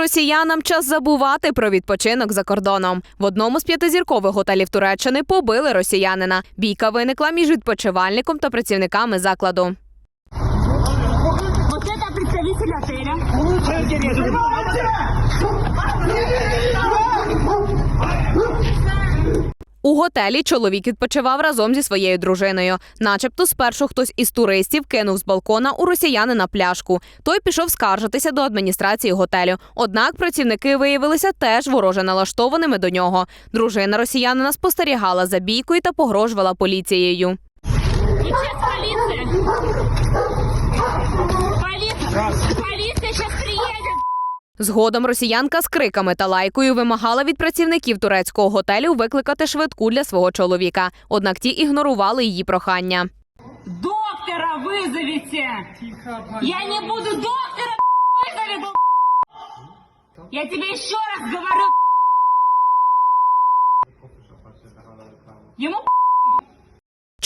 Росіянам час забувати про відпочинок за кордоном. В одному з п'ятизіркових готелів Туреччини побили росіянина. Бійка виникла між відпочивальником та працівниками закладу. Вот это представитель отеля. У готелі чоловік відпочивав разом зі своєю дружиною. Начебто, спершу хтось із туристів кинув з балкона у росіянина пляшку. Той пішов скаржитися до адміністрації готелю. Однак працівники виявилися теж вороже налаштованими до нього. Дружина росіянина спостерігала за бійкою та погрожувала поліцією. Згодом росіянка з криками та лайкою вимагала від працівників турецького готелю викликати швидку для свого чоловіка. Однак ті ігнорували її прохання. Доктора вызовите. Я не буду доктора вызови. Я тебе еще раз говорю. Ему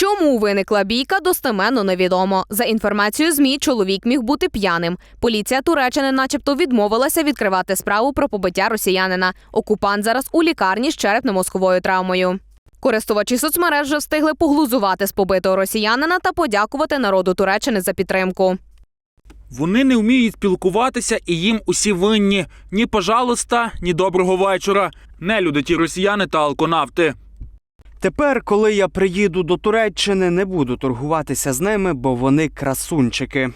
Чому виникла бійка, достеменно невідомо. За інформацією ЗМІ, чоловік міг бути п'яним. Поліція Туреччини, начебто, відмовилася відкривати справу про побиття росіянина. Окупант зараз у лікарні з черепно-мозковою травмою. Користувачі соцмереж вже встигли поглузувати з побитого росіянина та подякувати народу Туреччини за підтримку. Вони не вміють спілкуватися і їм усі винні. Ні пожалуйста, ні доброго вечора. Нелюди ті росіяни та алконавти. Тепер, коли я приїду до Туреччини, не буду торгуватися з ними, бо вони красунчики.